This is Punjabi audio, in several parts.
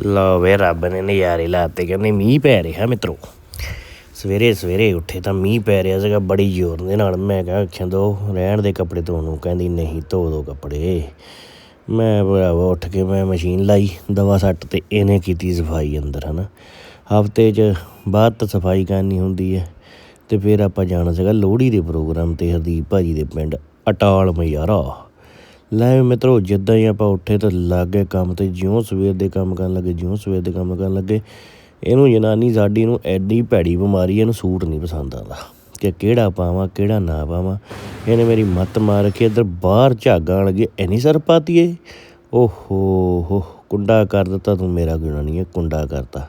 ਲਓ ਵੇ ਰੱਬ ਨੇ ਨਜ਼ਾਰੇ ਲਾਤੇ, ਕਹਿੰਦੇ ਮੀਂਹ ਪੈ ਰਿਹਾ ਮਿੱਤਰੋ। ਸਵੇਰੇ ਸਵੇਰੇ ਉੱਠੇ ਤਾਂ ਮੀਂਹ ਪੈ ਰਿਹਾ ਸੀਗਾ, ਬੜੀ ਜ਼ੋਰ ਦੇ ਨਾਲ। ਮੈਂ ਕਿਹਾ ਖਿੰਦੋ ਰਹਿਣ ਦੇ ਕੱਪੜੇ ਧੋਣ ਨੂੰ। ਕਹਿੰਦੀ, ਨਹੀਂ, ਧੋ ਦੋ ਕੱਪੜੇ। ਮੈਂ ਭਰਾਵਾ ਉੱਠ ਕੇ ਮੈਂ ਮਸ਼ੀਨ ਲਾਈ, ਦਵਾ ਸੱਟ ਤੇ ਇਹਨੇ ਕੀਤੀ ਸਫ਼ਾਈ ਅੰਦਰ, ਹਨਾ। ਹਫ਼ਤੇ 'ਚ ਬਾਅਦ ਤਾਂ ਸਫ਼ਾਈ ਕਰਨੀ ਹੁੰਦੀ ਹੈ। ਤੇ ਫਿਰ ਆਪਾਂ ਜਾਣਾ ਸੀਗਾ ਲੋਹੜੀ ਦੇ ਪ੍ਰੋਗਰਾਮ ਤੇ, ਹਰਦੀਪ ਭਾਜੀ ਦੇ ਪਿੰਡ ਅਟਾਲ ਮਯਾਰਾ ਲੈ ਵੀ ਮਿੱਤਰੋ, ਜਿੱਦਾਂ ਹੀ ਆਪਾਂ ਉੱਠੇ ਤਾਂ ਲੱਗੇ ਕੰਮ ਤੇ ਜਿਉਂ ਸਵੇਰ ਦੇ ਕੰਮ ਕਰਨ ਲੱਗੇ, ਜਿਉਂ ਸਵੇਰ ਦੇ ਕੰਮ ਕਰਨ ਲੱਗੇ, ਇਹਨੂੰ ਜਨਾਨੀ ਸਾਡੀ ਨੂੰ ਐਡੀ ਭੈੜੀ ਬਿਮਾਰੀ, ਇਹਨੂੰ ਸੂਟ ਨਹੀਂ ਪਸੰਦ ਆਉਂਦਾ ਕਿ ਕਿਹੜਾ ਪਾਵਾਂ, ਕਿਹੜਾ ਨਾ ਪਾਵਾਂ। ਇਹਨੇ ਮੇਰੀ ਮੱਤ ਮਾਰ ਕੇ ਇੱਧਰ ਬਾਹਰ ਝਾਗਾਂ ਲੱਗੇ ਐਨੀ ਸਰ ਪਾਤੀਏ ਓਹੋ, ਹੋ, ਕੁੰਡਾ ਕਰ ਦਿੱਤਾ ਤੂੰ, ਮੇਰਾ ਗੁਣਾ ਨਹੀਂ ਹੈ ਕੁੰਡਾ ਕਰਤਾ।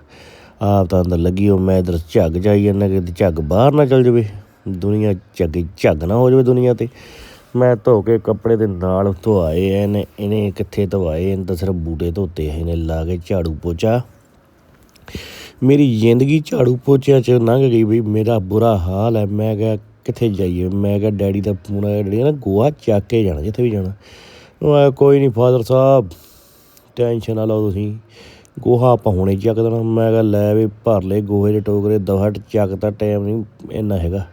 ਆਪ ਤਾਂ ਅੰਦਰ ਲੱਗੀ ਹੋ ਮੈਂ ਇੱਧਰ ਝੱਗ ਜਾਈ ਜਾਂਦਾ ਕਿ ਝੱਗ ਬਾਹਰ ਨਾ ਚਲ ਜਾਵੇ। ਦੁਨੀਆ ਝੱਗ ਝੱਗ ਨਾ ਹੋ ਜਾਵੇ ਦੁਨੀਆ ਤੇ। ਮੈਂ ਧੋ ਕੇ ਕੱਪੜੇ ਦੇ ਨਾਲ ਧੋਆਏ ਇਹਨੇ ਇਹਨੇ ਕਿੱਥੇ ਧਵਾਏ? ਇਹਨੇ ਤਾਂ ਸਿਰਫ ਬੂਟੇ ਧੋਤੇ ਇਹਨੇ ਲਾ ਕੇ ਝਾੜੂ ਪੋਚਾ। ਮੇਰੀ ਜ਼ਿੰਦਗੀ ਝਾੜੂ ਪੋਚਿਆਂ ਚ ਲੰਘ ਗਈ ਵੀ ਮੇਰਾ ਬੁਰਾ ਹਾਲ ਹੈ ਮੈਂ ਕਿਹਾ, ਕਿੱਥੇ ਜਾਈਏ? ਮੈਂ ਕਿਹਾ, ਡੈਡੀ ਦਾ ਫੋਨ ਆਇਆ, ਡੈਡੀ ਨਾ ਗੋਆ ਚੱਕ ਕੇ ਜਾਣਾ, ਜਿੱਥੇ ਵੀ ਜਾਣਾ। ਉਹ ਆਇਆ ਕੋਈ ਨਹੀਂ ਫਾਦਰ ਸਾਹਿਬ, ਟੈਨਸ਼ਨ ਨਾ ਲਓ ਤੁਸੀਂ। ਗੋਹਾ ਆਪਾਂ ਹੁਣੇ ਚੱਕ ਦੇਣਾ। ਮੈਂ ਕਿਹਾ, ਲੈ ਵੀ ਭਰ ਲੈ ਗੋਹੇ ਦੇ ਟੋਕਰੇ ਦਫਟ ਚੱਕ ਤਾਂ ਟਾਈਮ ਨਹੀਂ ਇੰਨਾ ਹੈਗਾ।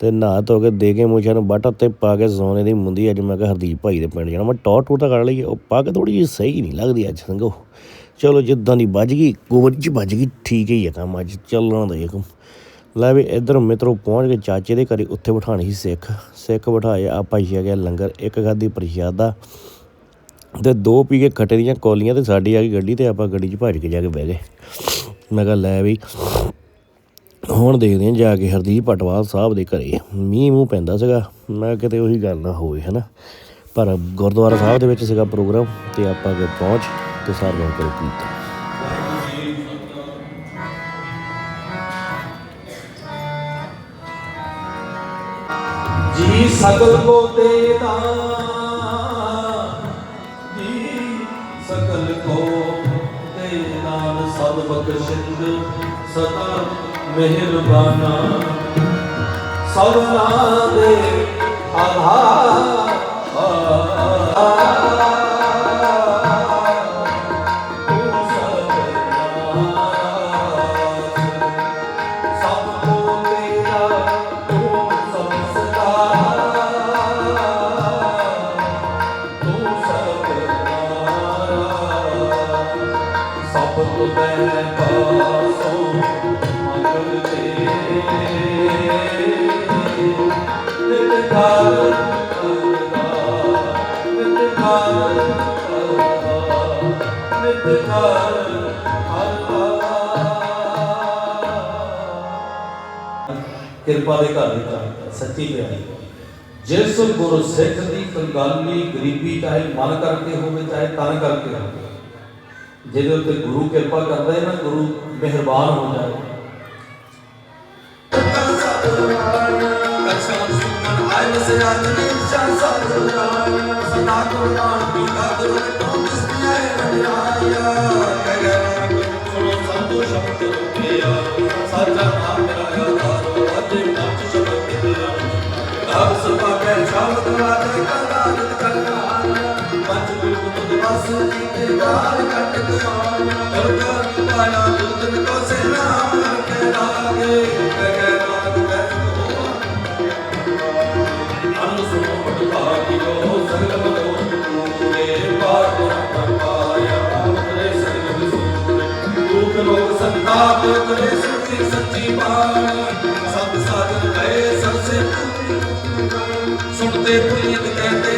ਤੇ ਨਹਾ ਧੋ ਕੇ ਦੇ ਕੇ ਮੁੱਛਾਂ ਨੂੰ ਬੱਟ ਉੱਤੇ ਪਾ ਕੇ ਸੋਨੇ ਦੀ ਮੁੰਦੀ ਅੱਜ ਮੈਂ ਕਿਹਾ ਹਰਦੀਪ ਭਾਈ ਦੇ ਪਿੰਡ ਜਾਣਾ। ਮੈਂ ਟੌਰ ਟੂਰ ਤਾਂ ਕਰ ਲਈ, ਉਹ ਪੱਗ ਥੋੜੀ ਜਿਹੀ ਸਹੀ ਨਹੀਂ ਲੱਗਦੀ ਅੱਜ ਸੰਗੋ ਚਲੋ ਜਿੱਦਾਂ ਦੀ ਵੱਜ ਗਈ, ਗੋਬਰ ਚ ਵੱਜ ਗਈ, ਠੀਕ ਹੀ ਹੈ ਕੰਮ ਅੱਜ, ਚੱਲਣਾ ਦਾ ਇਹ ਕੰਮ। ਲੈ ਵੀ ਇਧਰ ਮਿੱਤਰੋ ਪਹੁੰਚ ਕੇ ਚਾਚੇ ਦੇ ਘਰੇ, ਉੱਥੇ ਬਿਠਾਣੀ ਸੀ ਸਿੱਖ। ਸਿੱਖ ਬਿਠਾਏ, ਆਪਾਂ ਹੀ ਆ ਗਿਆ ਲੰਗਰ, ਇੱਕ ਖਾਦੀ ਪ੍ਰਸ਼ਾਦਾ। ਤੇ ਦੋ ਪੀ ਕੇ ਖੱਟੇ ਦੀਆਂ ਕੌਲੀਆਂ ਤੇ ਸਾਡੀ ਆ ਗਈ ਗੱਡੀ ਤੇ ਆਪਾਂ ਗੱਡੀ 'ਚ ਭੱਜ ਕੇ ਜਾ ਕੇ ਬਹਿ ਗਏ। ਮੈਂ ਕਿਹਾ ਲੈ ਵੀ ਹੁਣ ਦੇਖਦੇ ਹਾਂ ਜਾ ਕੇ ਹਰਦੀਪ ਪਟਵਾਲ ਸਾਹਿਬ ਦੇ ਘਰੇ। ਮੀਂਹ ਮੂੰਹ ਪੈਂਦਾ ਸੀਗਾ। ਮੈਂ ਕਿਤੇ ਉਹੀ ਗੱਲ ਨਾ ਹੋਵੇ, ਹਨਾ? ਪਰ ਗੁਰਦੁਆਰਾ ਸਾਹਿਬ ਦੇ ਵਿੱਚ ਸੀਗਾ ਪ੍ਰੋਗਰਾਮ ਤੇ ਆਪਾਂ ਅੱਗੇ ਪਹੁੰਚ ਤੇ ਸਾਰਿਆਂ ਕੋਲ ਕੀਤਾ ਜੀ ਸਗਲ ਕੋ ਦੇਦਾ ਜੀ ਸਗਲ ਕੋ ਦੇ ਨਾਲ ਸਭ ਬਖਸ਼ਿੰਦ ਸਦਾ ਮਿਹਰਬਾਨਾ ਸਭਨਾ ਦੇ ਆਧਾਰ। ਕਿਰਪਾ ਦੇ ਘਰ ਦੀ ਸੱਚੀ ਪਿਆਰੀ। ਜਿਸ ਗੁਰ ਸਿੱਖ ਦੀ ਕੰਗਾਲੀ ਗਰੀਬੀ ਚਾਹੇ ਮਨ ਕਰਕੇ ਹੋਵੇ, ਚਾਹੇ ਤਨ ਕਰਕੇ ਹੋਵੇ। ਜਿਹਦੇ ਉੱਤੇ ਗੁਰੂ ਕਿਰਪਾ ਕਰਦਾ ਹੈ ਨਾ, ਗੁਰੂ ਮਿਹਰਬਾਨ ਹੋ ਜਾਏ। ਸਾਚਾ ਬਿਲਕੁਲ ਤੁਧ ਕੱਟ ਕੁਮਾਨ ਕਰਤਾ ਪਾਇਆ ਤੁਧਨ ਕੋ ਸੇ ਨਾਮ ਹਰ ਕੇ ਲਾਗੇ ਕਹਿ ਨਾਨਕ ਕਹਿ ਅਨ ਸੁਨੋ ਪਟ ਭਾਗਿਓ ਸਗਲ ਪੂਰੇ ਪਾਰ ਗੁਰ ਪਾਇਆ ਆਪਣੇ ਸਗਲ ਸੂਰੇ ਦੁਖ ਰੋਗ ਸੰਤਾਪ ਕਰੇ ਸੱਚੀ ਸੱਚੀ ਬਾਣੀ ਸਤ ਸਾਜਨ ਗਏ ਸਰਸੇ ਸੁਣਦੇ ਪ੍ਰੀਤ ਕਹਿੰਦੇ ਤੁਰ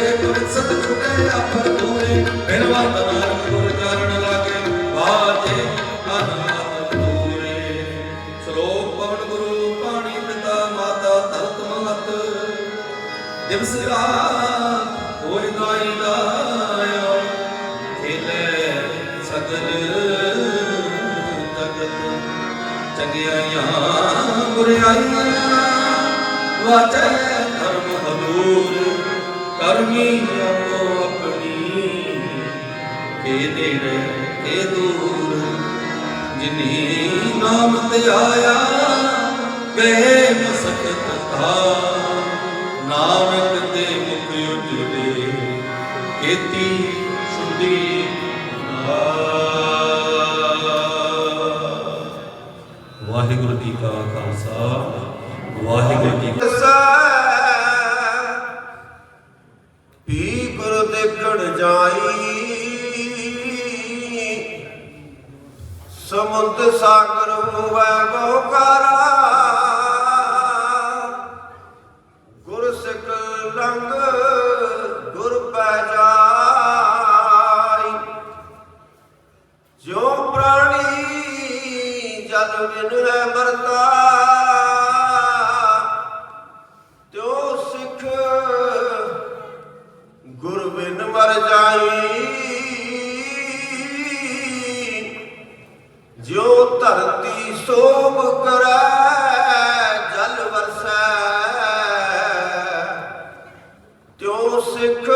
ਦਿਵਸ ਰਾਤ ਹੋਏ ਦਾਈ ਦਾਇਆ ਖੇਲੇ ਸਗਲ ਜਗਤ ਚੰਗਿਆਈਆਂ ਬੁਰਿਆਈਆਂ ਵਾਚੈ ਧਰਮ ਹਦੂਰ ਕਰਮੀ ਆਪੋ ਕੇ ਨੇੜੇ ਕੇ ਦੂਰ। ਜਿਨੀ ਨਾਮ ਤੇ ਆਇਆ, ਕਹਿ ਨ ਸਕਤਾ ਨਾਨਕ ਤੇ ਮੁਖ ਉਜਲੇ ਕੀਤੀ ਸੁਦੀ ਵਾਹਿਗੁਰੂ ਜੀ ਕਾ ਖਾਲਸਾ, ਵਾਹਿਗੁਰੂ ਜੀ ਕੀ ਫਤਿਹ ਪੀਪਰ ਜਾਈ ਸੁਮੰਤ ਸਾਗਰ ਹੋਵੇ ਗੋਖਾਰਾ ਸੋਭ ਕਰੈ ਜਲ ਵਰਸੈ। ਤਿਉ ਸਿੱਖ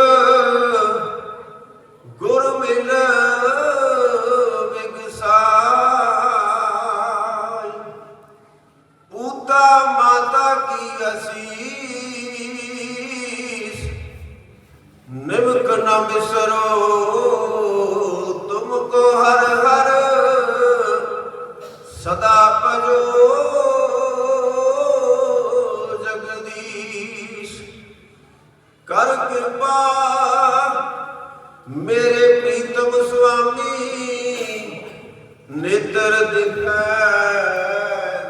ਨਜ਼ਰ ਦਿਖਾ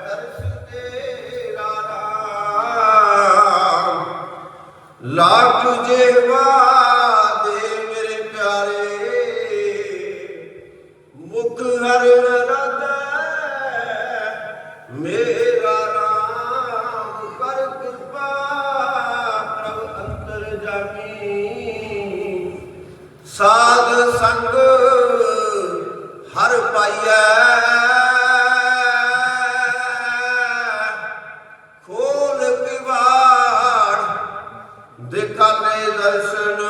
ਦਰਸ ਤੇਰਾ ਰਾਮ ਦੇ ਕਰ ਲੈ ਦਰਸ਼ਨ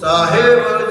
ਸਾਹਿਬ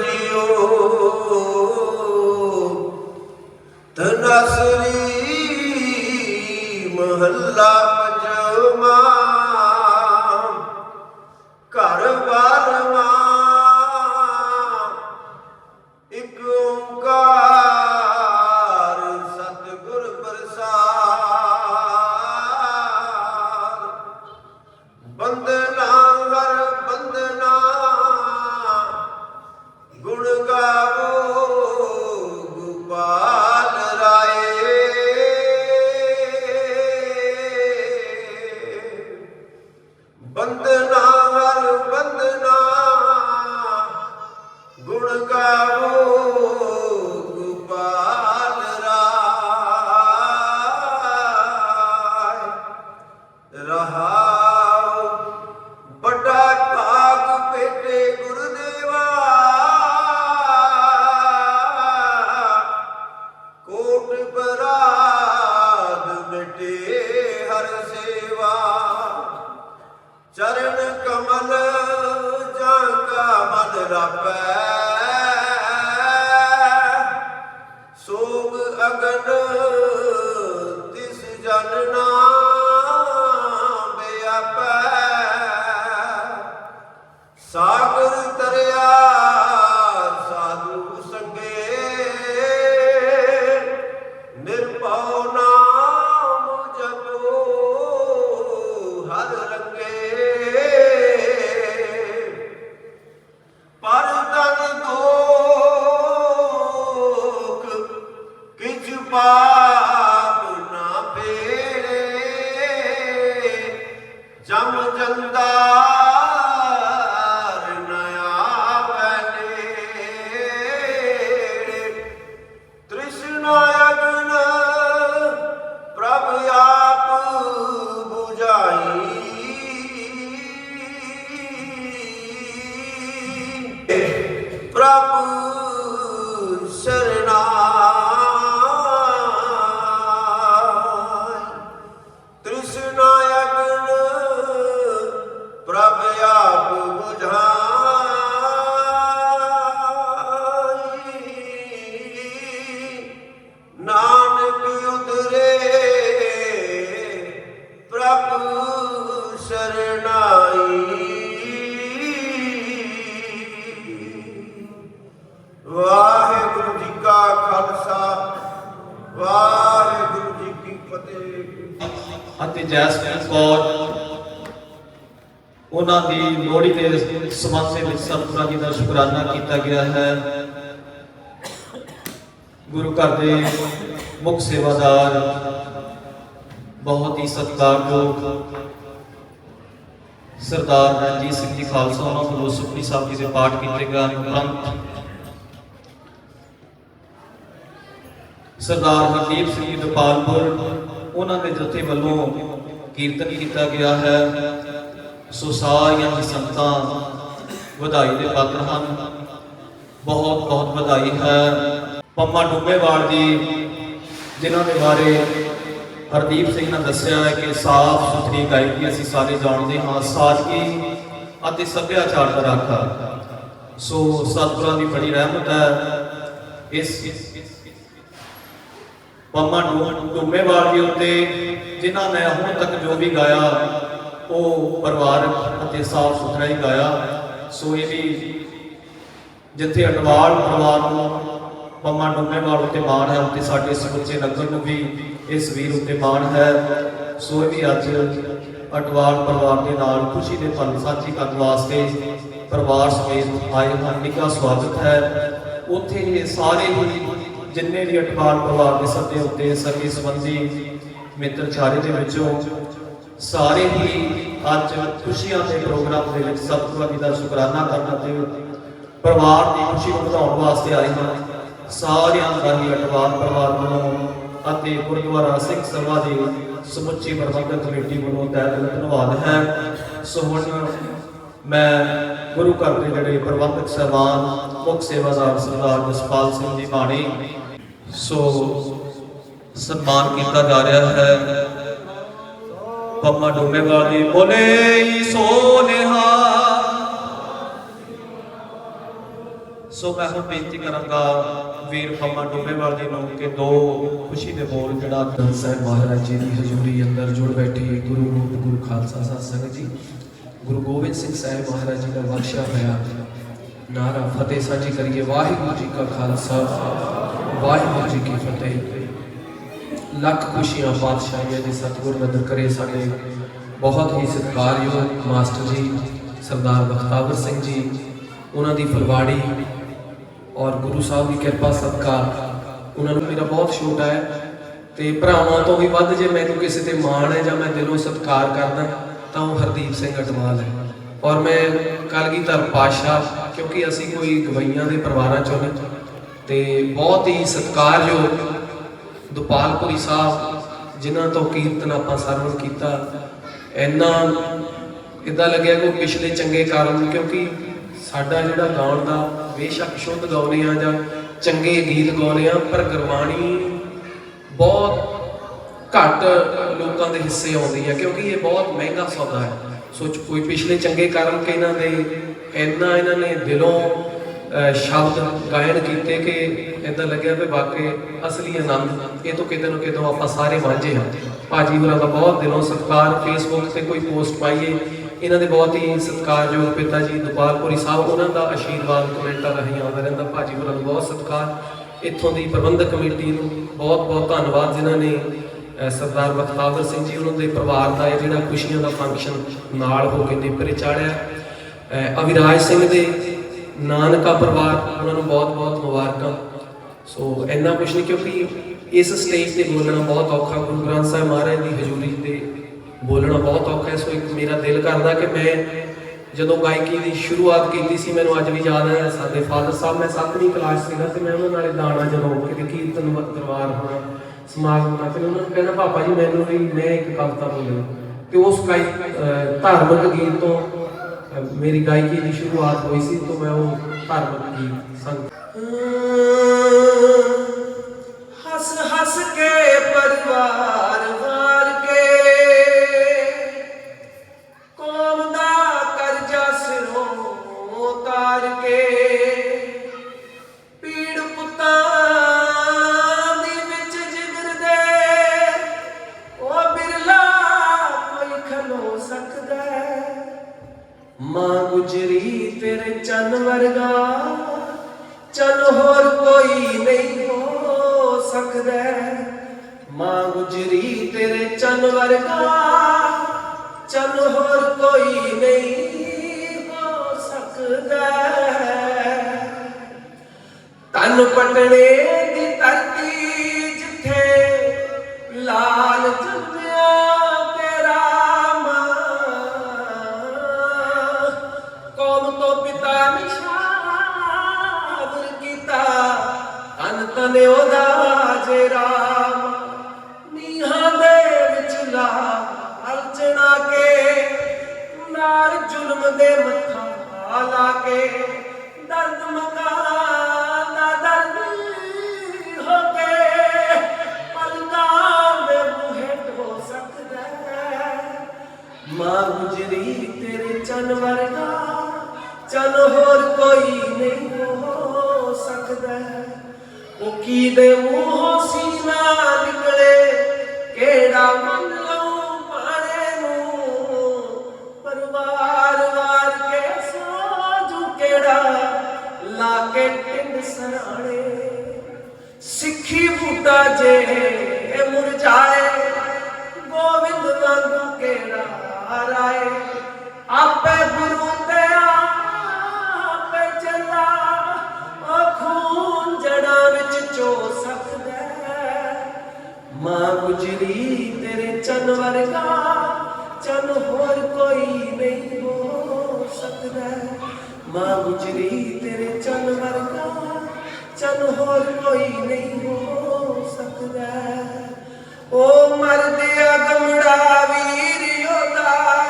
ಮಗನ ਸਮਾਜ ਸਮਾਗਮ ਦੇ ਜੀ ਦਾ ਸ਼ੁਕਰਾਨਾ ਕੀਤਾ ਗਿਆ ਹੈ। ਗੁਰੂ ਘਰ ਦੇ ਮੁੱਖ ਸੇਵਾਦਾਰ, ਬਹੁਤ ਹੀ ਸਤਿਕਾਰਯੋਗ ਸਰਦਾਰ ਰਣਜੀਤ ਸਿੰਘ ਜੀ ਖਾਲਸਾ, ਉਹਨਾਂ ਵੱਲੋਂ ਸੁਖਨੀ ਸਾਹਿਬ ਜੀ ਦੇ ਪਾਠ ਕੀਤੇ ਗਏ ਉਪਰੰਤ ਸਰਦਾਰ ਹਰਦੀਪ ਸਿੰਘ ਜੀ ਦਪਾਲਪੁਰ, ਉਹਨਾਂ ਦੇ ਜਥੇ ਵੱਲੋਂ ਕੀਰਤਨ ਕੀਤਾ ਗਿਆ ਹੈ। ਸੋ ਸਾਰੀਆਂ ਹੀ ਵਧਾਈ ਦੇ ਪਾਤਰ ਹਨ। ਬਹੁਤ ਬਹੁਤ ਵਧਾਈ ਹੈ। ਪੰਮਾ ਡੁੱਬੇਵਾਲ ਜੀ, ਜਿਨ੍ਹਾਂ ਦੇ ਬਾਰੇ ਹਰਦੀਪ ਸਿੰਘ ਨੇ ਦੱਸਿਆ ਹੈ ਕਿ ਸਾਫ਼ ਸੁਥਰੀ ਗਾਇਕੀ ਅਸੀਂ ਸਾਰੇ ਜਾਣਦੇ ਹਾਂ, ਸਾਦਗੀ ਅਤੇ ਸੱਭਿਆਚਾਰ ਦਾ ਰਾਖਾ। ਸੋ ਸਤਿਗੁਰਾਂ ਦੀ ਬੜੀ ਰਹਿਮਤ ਹੈ। ਇਸ ਪੰਮਾ ਡੁੱਬੇਵਾਲ ਜੀ ਉੱਤੇ, ਜਿਨ੍ਹਾਂ ਨੇ ਹੁਣ ਤੱਕ ਜੋ ਵੀ ਗਾਇਆ, ਉਹ ਪਰਿਵਾਰਕ ਅਤੇ ਸਾਫ਼ ਸੁਥਰਾ ਹੀ ਗਾਇਆ। ਸੋ ਇਹ ਵੀ ਜਿੱਥੇ ਅਟਵਾਲ ਪਰਿਵਾਰ ਨੂੰ ਪੰਮਾ ਡੁੱਬੇਵਾਲ ਉੱਤੇ ਮਾਣ ਹੈ, ਉੱਤੇ ਸਾਡੇ ਸਮੁੱਚੇ ਨਗਰ ਨੂੰ ਵੀ ਇਸ ਵੀਰ ਉੱਤੇ ਮਾਣ ਹੈ। ਸੋ ਇਹ ਵੀ ਅੱਜ ਅਟਵਾਲ ਪਰਿਵਾਰ ਦੇ ਨਾਲ ਖੁਸ਼ੀ ਦੇ ਪਲ ਸਾਂਝੀ ਕਰਨ ਵਾਸਤੇ ਪਰਿਵਾਰ ਸਮੇਤ ਆਏ ਹਨ। ਨਿੱਘਾ ਸਵਾਗਤ ਹੈ। ਉੱਥੇ ਇਹ ਸਾਰੇ ਹੀ ਜਿੰਨੇ ਵੀ ਅਟਵਾਲ ਪਰਿਵਾਰ ਦੇ ਸੱਦੇ ਉੱਤੇ ਸਕੇ ਸੰਬੰਧੀ ਮਿੱਤਰ ਚਾਰੇ ਦੇ ਵਿੱਚੋਂ ਸਾਰੇ ਹੀ ਅੱਜ ਖੁਸ਼ੀਆਂ ਦੇ ਪ੍ਰੋਗਰਾਮ ਦੇ ਵਿੱਚ ਸਤਿਗੁਰਾਂ ਜੀ ਦਾ ਸ਼ੁਕਰਾਨਾ ਕਰਨ ਅਤੇ ਪਰਿਵਾਰ ਦੀ ਖੁਸ਼ੀ ਨੂੰ ਵਧਾਉਣ ਵਾਸਤੇ ਆਏ ਹਾਂ। ਸਾਰਿਆਂ ਦਾ ਹੀ ਅਟਵਾਲ ਪਰਿਵਾਰ ਵੱਲੋਂ ਅਤੇ ਗੁਰਦੁਆਰਾ ਸਿੰਘ ਸਭਾ ਦੀ ਸਮੁੱਚੀ ਪ੍ਰਬੰਧਕ ਕਮੇਟੀ ਵੱਲੋਂ ਤਹਿ ਦਿਲ ਧੰਨਵਾਦ ਹੈ। ਸੋ ਹੁਣ ਮੈਂ ਗੁਰੂ ਘਰ ਦੇ ਜਿਹੜੇ ਪ੍ਰਬੰਧਕ ਸਹਿਬਾਨ, ਮੁੱਖ ਸੇਵਾਦਾਰ ਸਰਦਾਰ ਜਸਪਾਲ ਸਿੰਘ ਜੀ ਬਾਣੀ। ਸੋ ਸਨਮਾਨ ਕੀਤਾ ਜਾ ਰਿਹਾ ਹੈ। ਪੰਮਾ ਡੋਮੇਵਾਲ ਦੀ ਬੋਲੇ ਸੋਨੇਹਾ ਸੋ ਮੈਂ ਹੁਣ ਬੇਨਤੀ ਕਰਾਂਗਾ ਵੀਰ ਪੰਮਾ ਡੋਮੇਵਾਲ ਜੀ ਨੂੰ ਕਿ ਦੋ ਖੁਸ਼ੀ ਦੇ ਬੋਲ ਜਿਹੜਾ ਧੰਨ ਸਾਹਿਬ ਮਹਾਰਾਜ ਜੀ ਦੀ ਹਜ਼ੂਰੀ ਅੰਦਰ ਜੁੜ ਬੈਠੇ ਗੁਰੂ ਰੂਪ ਗੁਰੂ ਖਾਲਸਾ ਸਾਧ ਸੰਗਤ ਜੀ ਗੁਰੂ ਗੋਬਿੰਦ ਸਿੰਘ ਸਾਹਿਬ ਮਹਾਰਾਜ ਜੀ ਦਾ ਬਖਸ਼ਿਆ ਹੋਇਆ ਨਾਰਾ ਫਤਿਹ ਸਾਂਝੀ ਕਰੀਏ ਵਾਹਿਗੁਰੂ ਜੀ ਕਾ ਖਾਲਸਾ ਵਾਹਿਗੁਰੂ ਜੀ ਕੀ ਫਤਿਹ ਲੱਖ ਖੁਸ਼ੀਆਂ ਪਾਤਸ਼ਾਹੀਆਂ ਜੀ ਸਤਿਗੁਰ ਨਦਰ ਕਰੇ ਸਾਡੇ ਬਹੁਤ ਹੀ ਸਤਿਕਾਰਯੋਗ ਮਾਸਟਰ ਜੀ, ਸਰਦਾਰ ਬਖਤਾਵਰ ਸਿੰਘ ਜੀ, ਉਹਨਾਂ ਦੀ ਫਲਵਾੜੀ ਔਰ ਗੁਰੂ ਸਾਹਿਬ ਦੀ ਕਿਰਪਾ ਸਦਕਾ ਉਹਨਾਂ ਨੂੰ ਮੇਰਾ ਬਹੁਤ ਛੋਟਾ ਹੈ ਤੇ ਭਰਾਵਾਂ ਤੋਂ ਵੀ ਵੱਧ ਜੇ ਮੈਨੂੰ ਕਿਸੇ ਤੇ ਮਾਣ ਹੈ ਜਾਂ ਮੈਂ ਦਿਲੋਂ ਸਤਿਕਾਰ ਕਰਦਾ, ਤਾਂ ਉਹ ਹਰਦੀਪ ਸਿੰਘ ਅਟਵਾਲ ਹੈ। ਔਰ ਮੈਂ ਕਲਗੀਧਰ ਪਾਸ਼ਾ, ਕਿਉਂਕਿ ਅਸੀਂ ਕੋਈ ਗਵਈਆਂ ਦੇ ਪਰਿਵਾਰਾਂ ਚੋਂ ਨਹੀਂ ਤੇ ਬਹੁਤ ਹੀ ਸਤਿਕਾਰਯੋਗ ਦੁਪਾਲਪੁਰੀ ਸਾਹਿਬ, ਜਿਨ੍ਹਾਂ ਤੋਂ ਕੀਰਤਨ ਆਪਾਂ ਸਰਵਣ ਕੀਤਾ, ਇੰਨਾ ਇਦਾਂ ਲੱਗਿਆ ਕਿ ਪਿਛਲੇ ਚੰਗੇ ਕਾਰਨ ਕਿਉਂਕਿ ਸਾਡਾ ਜਿਹੜਾ ਗਾਉਣ ਦਾ ਬੇਸ਼ੱਕ ਸ਼ੁੱਧ ਗਾਉਨੇ ਆ ਜਾਂ ਚੰਗੇ ਗੀਤ ਗਾਉਨੇ ਆ, ਪਰ ਗੁਰਬਾਣੀ ਬਹੁਤ ਘੱਟ ਲੋਕਾਂ ਦੇ ਹਿੱਸੇ ਆਉਂਦੀ ਹੈ ਕਿਉਂਕਿ ਇਹ ਬਹੁਤ ਮਹਿੰਗਾ ਸੌਦਾ ਹੈ। ਸੋ ਕੋਈ ਪਿਛਲੇ ਚੰਗੇ ਕਾਰਨ ਕਿ ਇਹਨਾਂ ਦੇ, ਇੰਨਾ ਇਹਨਾਂ ਨੇ ਦਿਲੋਂ ਸ਼ਬਦ ਗਾਇਨ ਕੀਤੇ ਕਿ ਇਦਾਂ ਲੱਗਿਆ ਵੀ ਵਾਕਈ ਅਸਲੀ ਆਨੰਦ, ਇਹ ਤੋਂ ਕਿਤੇ ਨਾ ਕਿਤੇ ਆਪਾਂ ਸਾਰੇ ਵਾਂਝੇ ਹਾਂ। ਭਾਜੀ ਹੋਰਾਂ ਦਾ ਬਹੁਤ ਦਿਲੋਂ ਸਤਿਕਾਰ ਫੇਸਬੁੱਕ ਤੇ ਕੋਈ ਪੋਸਟ ਪਾਈਏ, ਇਹਨਾਂ ਦੇ ਬਹੁਤ ਹੀ ਸਤਿਕਾਰਯੋਗ ਪਿਤਾ ਜੀ ਦੁਪਾਲਪੁਰੀ ਸਾਹਿਬ, ਉਹਨਾਂ ਦਾ ਆਸ਼ੀਰਵਾਦ ਕਮੈਂਟਾਂ ਰਾਹੀਂ ਆਉਂਦਾ ਰਹਿੰਦਾ। ਭਾਜੀ ਹੋਰਾਂ ਨੂੰ ਬਹੁਤ ਸਤਿਕਾਰ, ਇੱਥੋਂ ਦੀ ਪ੍ਰਬੰਧਕ ਕਮੇਟੀ ਨੂੰ ਬਹੁਤ ਬਹੁਤ ਧੰਨਵਾਦ, ਜਿਨ੍ਹਾਂ ਨੇ ਸਰਦਾਰ ਬਖਤਾਵਰ ਸਿੰਘ ਜੀ, ਉਹਨਾਂ ਦੇ ਪਰਿਵਾਰ ਦਾ ਇਹ ਜਿਹੜਾ ਖੁਸ਼ੀਆਂ ਦਾ ਫੰਕਸ਼ਨ ਨਾਲ ਹੋ ਕੇ ਨੇਪਰੇ ਚਾੜਿਆ। ਅਵਿਰਾਜ ਸਿੰਘ ਦੇ ਨਾਨਕਾ ਪਰਿਵਾਰ, ਉਹਨਾਂ ਨੂੰ ਬਹੁਤ ਬਹੁਤ ਮੁਬਾਰਕਾਂ। ਸੋ ਇੰਨਾ ਕੁਛ ਨਹੀਂ, ਕਿਉਂਕਿ ਇਸ ਸਟੇਜ ਤੇ ਬੋਲਣਾ ਬਹੁਤ ਔਖਾ, ਗੁਰੂ ਗ੍ਰੰਥ ਸਾਹਿਬ ਮਹਾਰਾਜ ਦੀ ਹਜ਼ੂਰੀ ਤੇ ਬੋਲਣਾ ਬਹੁਤ ਔਖਾ ਹੈ। ਸੋ ਇੱਕ ਮੇਰਾ ਦਿਲ ਕਰਦਾ ਕਿ ਮੈਂ ਜਦੋਂ ਗਾਇਕੀ ਦੀ ਸ਼ੁਰੂਆਤ ਕੀਤੀ ਸੀ, ਮੈਨੂੰ ਅੱਜ ਵੀ ਯਾਦ ਹੈ, ਸਾਡੇ ਫਾਦਰ ਸਾਹਿਬ, ਮੈਂ 7ਵੀਂ ਕਲਾਸ ਸੀਗਾ ਤੇ ਮੈਂ ਉਹਨਾਂ ਨਾਲੇ ਗਾਣਾ ਜਦੋਂ ਕਿਤੇ ਕੀਰਤਨ ਦਰਬਾਰ ਹੋਣਾ, ਸਮਾਗਮ ਹੋਣਾ, ਤੇ ਉਹਨਾਂ ਨੂੰ ਕਹਿੰਦਾ, ਪਾਪਾ ਜੀ, ਮੈਨੂੰ ਵੀ, ਮੈਂ ਇੱਕ ਕਵਿਤਾ ਬੋਲਣੀ। ਤੇ ਉਸ ਗਾਇ ਧਾਰਮਿਕ ਗੀਤ ਤੋਂ ਮੇਰੀ ਗਾਇਕੀ ਦੀ ਸ਼ੁਰੂਆਤ ਹੋਈ ਸੀ ਤਾਂ ਮੈਂ ਉਹ ਧਾਰਮਿਕ ਗੀਤ ਸੰਗ ਮਾਂ ਗੁਜਰੀ ਤੇਰੇ ਚੰਨ ਵਰਗਾ। ਚੰਨ ਹੋਰ ਕੋਈ ਨਹੀਂ ਹੋ ਸਕਦਾ। ਮਾਂ ਗੁਜਰੀ ਤੇਰੇ ਚੰਨ ਵਰਗਾ। ਚੰਨ ਹੋਰ ਕੋਈ ਨਹੀਂ ਹੋ ਸਕਦਾ। ਤਨ ਪਟਣੇ ਦੀ ਧਰਤੀ ਜਿੱਥੇ ਲਾਲ ਤਨ ਉਹਦਾ ਜੇ ਰਾਮ। ਨੀਹਾਂ ਦੇ ਵਿੱਚ ਲਾ ਅਲਚਣਾ ਕੇ, ਨਾਲ ਜ਼ੁਲਮ ਦੇ ਮੱਥਾ ਲਾ ਕੇ, ਦਰਦ ਮੰਗਾਦਾ ਦਰਦ ਹੋ ਕੇ ਪਲਕਾਂ ਦੇ ਬੂਹੇ ਹੋ ਸਕਦਾ ਮਾਂ ਗੁਜਰੀ ਤੇਰੇ ਚਨ ਵਰਗਾ, ਚੰਨ ਹੋਰ ਕੋਈ ਨਹੀਂ ਹੋ ਸਕਦਾ। ਉਹ ਕੀ ਦੇ ਮੂੰਹੋਂ ਸੀਨਾ ਨਿਕਲੇ, ਕਿਹੜਾ ਮੰਨ ਲਊ ਪਾਣੇ ਨੂੰ? ਪਰਵਾਰ ਵਾਰ ਕੇ ਸੋਜੂ ਕਿਹੜਾ? ਲਾ ਕੇ ਟਿੰਡ ਸਰਾਣੇ, ਸਿੱਖੀ ਬੂਟਾ ਜੇ ਮਾਂ ਗੁਜਰੀ ਤੇਰੇ ਚੰਨ ਵਰਗਾ। ਚੰਨ ਹੋਰ ਕੋਈ ਨਹੀਂ ਹੋ ਸਕਦਾ। ਉਹ ਮਰਦਿਆ ਗਮੜਾ ਵੀਰ ਉਹਦਾ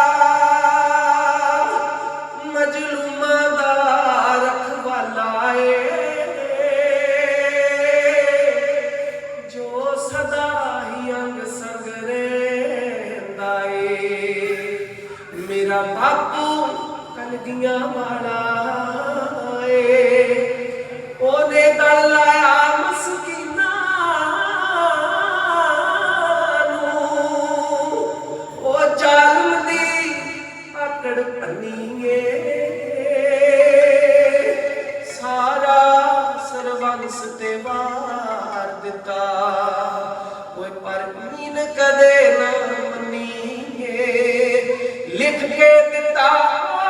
ਲਿਖ ਕੇ ਦਿੱਤਾ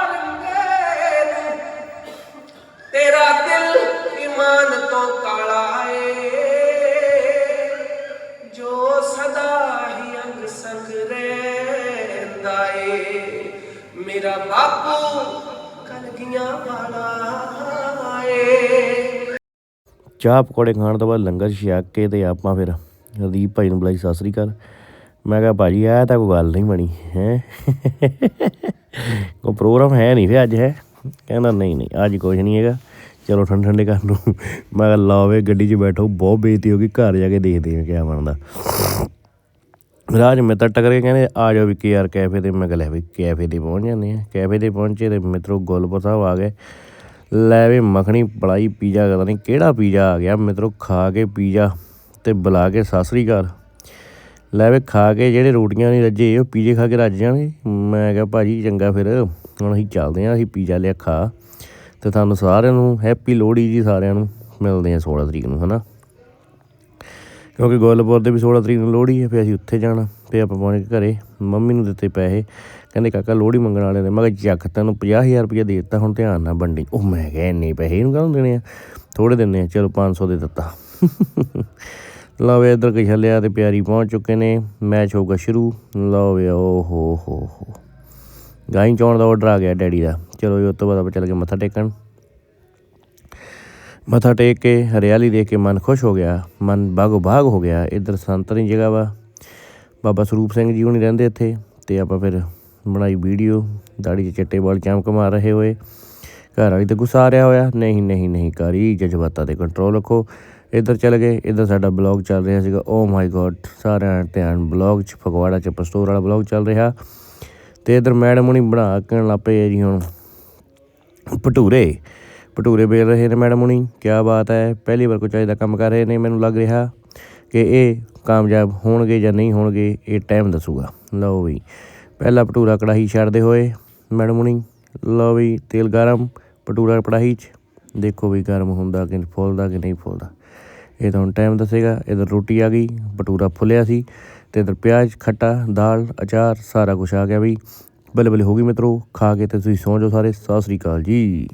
ਰੰਗੇ ਨੂੰ। ਤੇਰਾ ਦਿਲ ਇਮਾਨ ਤੋਂ ਕਾਲਾ ਏ। ਜੋ ਸਦਾ ਹੀ ਅੰਗ ਸੰਗ ਰਹਿੰਦਾ ਏ। ਮੇਰਾ ਬਾਪੂ ਕਲਗੀਆਂ ਵਾਲਾ ਏ। ਚਾਹ ਪਕੌੜੇ ਖਾਣ ਤੋਂ ਬਾਅਦ ਲੰਗਰ ਛਕ ਕੇ ਤੇ ਆਪਾਂ ਫਿਰ ਹਰਦੀਪ ਭਾਈ ਨੂੰ ਬੁਲਾਈ, ਸਤਿ ਸ੍ਰੀ ਅਕਾਲ। ਮੈਂ ਕਿਹਾ, ਭਾਜੀ, ਇਹ ਤਾਂ ਕੋਈ ਗੱਲ ਨਹੀਂ ਬਣੀ, ਹੈ? ਕੋਈ ਪ੍ਰੋਗਰਾਮ ਹੈ ਨਹੀਂ ਫੇ ਅੱਜ, ਹੈ? ਕਹਿੰਦਾ, ਨਹੀਂ ਨਹੀਂ, ਅੱਜ ਕੁਝ ਨਹੀਂ ਹੈਗਾ। ਚਲੋ, ਠੰਡੇ ਠੰਡੇ ਕਰਨ ਨੂੰ ਮੈਂ ਕਿਹਾ ਲਾਵੇ ਗੱਡੀ 'ਚ ਬੈਠੋ, ਬਹੁਤ ਬੇਇੱਜ਼ਤੀ ਹੋ ਗਈ, ਘਰ ਜਾ ਕੇ ਦੇਖਦੇ ਹਾਂ ਕਿਆ ਬਣਦਾ। ਰਾਜ ਮਿੱਤਰ ਟਕਰੇ ਕਹਿੰਦੇ, ਆ ਜਾਓ ਵੀ ਯਾਰ ਕੈਫੇ ਤੇ। ਮੈਂ ਕਿਹਾ, ਲੈ ਵੀ ਕੈਫੇ ਤੇ ਪਹੁੰਚ ਜਾਂਦੇ ਆ ਕੈਫੇ ਤੇ ਪਹੁੰਚੇ ਤੇ ਮਿੱਤਰੋ ਗੋਲਪੁਰ ਸਾਹਿਬ ਆ ਗਏ। ਲੈ ਵੀ ਮੱਖਣੀ ਪੜਾਈ ਪੀਜ਼ਾ, ਪਤਾ ਨਹੀਂ ਕਿਹੜਾ ਪੀਜ਼ਾ ਆ ਗਿਆ। ਮਿੱਤਰੋ ਖਾ ਕੇ ਪੀਜ਼ਾ ਤੇ ਬੁਲਾ ਕੇ ਸਤਿ ਸ੍ਰੀ ਅਕਾਲ। ਲੈ ਵੇ ਖਾ ਕੇ ਜਿਹੜੇ ਰੋਟੀਆਂ ਨਹੀਂ ਰੱਜੇ, ਉਹ ਪੀਜ਼ੇ ਖਾ ਕੇ ਰੱਜ ਜਾਣਗੇ। ਮੈਂ ਕਿਹਾ, ਭਾਜੀ, ਚੰਗਾ ਫਿਰ। ਹੁਣ ਅਸੀਂ ਚੱਲਦੇ ਹਾਂ ਅਸੀਂ ਪੀਜ਼ਾ ਲਿਆ, ਖਾ। ਤੇ ਤੁਹਾਨੂੰ ਸਾਰਿਆਂ ਨੂੰ ਹੈਪੀ ਲੋਹੜੀ ਜੀ ਸਾਰਿਆਂ ਨੂੰ। ਮਿਲਦੇ ਹਾਂ 16 ਤਰੀਕ ਨੂੰ, ਹਨਾ? ਕਿਉਂਕਿ ਗੋਲਪੁਰ ਦੇ ਵੀ 16 ਤਰੀਕ ਨੂੰ ਲੋਹੜੀ ਹੈ, ਫਿਰ ਅਸੀਂ ਉੱਥੇ ਜਾਣਾ। ਫਿਰ ਆਪਾਂ ਪਹੁੰਚ ਕੇ ਘਰੇ। ਮੰਮੀ ਨੂੰ ਦਿੱਤੇ ਪੈਸੇ। ਕਹਿੰਦੇ, ਕਾਕਾ, ਲੋਹੜੀ ਮੰਗਣ ਵਾਲੇ ਨੇ। ਮੈਂ ਕਿਹਾ, ਚੱਕ ਤੈਨੂੰ 50000 ਰੁਪਏ ਦੇ ਦਿੱਤਾ, ਹੁਣ ਧਿਆਨ ਨਾਲ ਵੰਡੀ। ਉਹ ਮੈਂ ਕਿਹਾ, ਇੰਨੇ ਪੈਸੇ ਇਹਨੂੰ ਕਾਹਨੂੰ ਦੇਣੇ ਆ? ਥੋੜੇ ਦਿੰਨੇ ਆ। ਚਲੋ 500 ਦੇ ਦਿੱਤਾ। ਲਓ ਵੇ ਇਧਰ ਕਛਲਿਆ ਤੇ ਪਿਆਰੀ ਪਹੁੰਚ ਚੁੱਕੇ ਨੇ ਮੈਚ ਹੋਊਗਾ ਸ਼ੁਰੂ। ਲਓ ਵੇ ਓ ਹੋ ਹੋ ਹੋ। ਗਾਈਂ ਚੌਣ ਦਾ ਆਰਡਰ ਆ ਗਿਆ ਡੈਡੀ ਦਾ। ਚਲੋ ਜੀ, ਉਸ ਤੋਂ ਬਾਅਦ ਆਪਾਂ ਚੱਲ ਗਏ ਮੱਥਾ ਟੇਕਣ। ਮੱਥਾ ਟੇਕ ਕੇ ਹਰਿਆਲੀ ਦੇਖ ਕੇ ਮਨ ਖੁਸ਼ ਹੋ ਗਿਆ। ਮਨ ਬਾਗੋ ਬਾਗ ਹੋ ਗਿਆ। ਇੱਧਰ ਸੰਤਰੀ ਜਗ੍ਹਾ ਵਾ। ਬਾਬਾ ਸਰੂਪ ਸਿੰਘ ਜੀ ਹੁਣੀ ਰਹਿੰਦੇ ਇੱਥੇ। ਤੇ ਆਪਾਂ ਫਿਰ ਬਣਾਈ ਵੀਡੀਓ। ਦਾੜੀ 'ਚ ਚਿੱਟੇ ਵਾਲ ਚਮਕ ਮਾਰ ਰਹੇ ਹੋਏ। ਘਰ ਵਾਲੀ ਤੇ ਗੁੱਸਾ ਆ ਰਿਹਾ ਹੋਇਆ। ਨਹੀਂ ਨਹੀਂ ਨਹੀਂ, ਕਰੀ ਜਜ਼ਬਾਤਾਂ ਤੇ ਕੰਟਰੋਲ ਰੱਖੋ। ਇੱਧਰ ਚਲੇ ਗਏ, ਇੱਧਰ ਸਾਡਾ ਬਲੌਗ ਚੱਲ ਰਿਹਾ ਸੀਗਾ। ਓ ਮਾਈ ਗॉड ਸਾਰਿਆਂ ਦਾ ਧਿਆਨ ਬਲੌਗ 'ਚ, ਫਗਵਾੜਾ 'ਚ ਪਸਤੌਰ ਵਾਲਾ ਬਲੌਗ ਚੱਲ ਰਿਹਾ। ਤੇ ਇੱਧਰ ਮੈਡਮ ਹੁਣੀ ਬਣਾ ਕੇ ਲੱਪੇ ਜੀ ਹੁਣ। ਭਟੂਰੇ ਭਟੂਰੇ ਵੇਲ ਰਹੇ ਨੇ ਮੈਡਮ ਹੁਣੀ ਕੀ ਬਾਤ ਹੈ। ਪਹਿਲੀ ਵਾਰ ਕੋਈ ਚਾਹੀਦਾ ਕੰਮ ਕਰ ਰਹੇ ਨੇ, ਮੈਨੂੰ ਲੱਗ ਰਿਹਾ ਕਿ ਇਹ ਕਾਮਯਾਬ ਹੋਣਗੇ ਜਾਂ ਨਹੀਂ ਹੋਣਗੇ, ਇਹ ਟਾਈਮ ਦੱਸੂਗਾ। ਲਓ ਵੀ ਪਹਿਲਾ ਭਟੂਰਾ ਕੜਾਹੀ ਛੱਡਦੇ ਹੋਏ ਮੈਡਮ ਹੁਣੀ, ਲਓ ਵੀ ਤੇਲ ਗਰਮ, ਭਟੂਰਾ ਕੜਾਹੀ 'ਚ। ਦੇਖੋ ਵੀ ਗਰਮ ਹੁੰਦਾ ਕਿ ਫੁੱਲਦਾ ਕਿ ਨਹੀਂ ਫੁੱਲਦਾ। ਇਹ ਤੁਹਾਨੂੰ ਟਾਈਮ ਦੱਸੇਗਾ। ਇਧਰ ਰੋਟੀ ਆ ਗਈ, ਭਟੂਰਾ ਫੁੱਲਿਆ ਸੀ ਤੇ ਇਧਰ ਪਿਆਜ਼, ਖੱਟਾ, ਦਾਲ, ਅਚਾਰ ਸਾਰਾ ਕੁਝ ਆ ਗਿਆ ਬਈ। ਬੱਲੇ ਬੱਲੇ ਹੋ ਗਈ ਮਿੱਤਰੋ, ਖਾ ਕੇ ਤੇ ਤੁਸੀਂ ਸੌਂ ਜਾਓ ਸਾਰੇ। ਸਤਿ ਸ੍ਰੀ ਅਕਾਲ ਜੀ।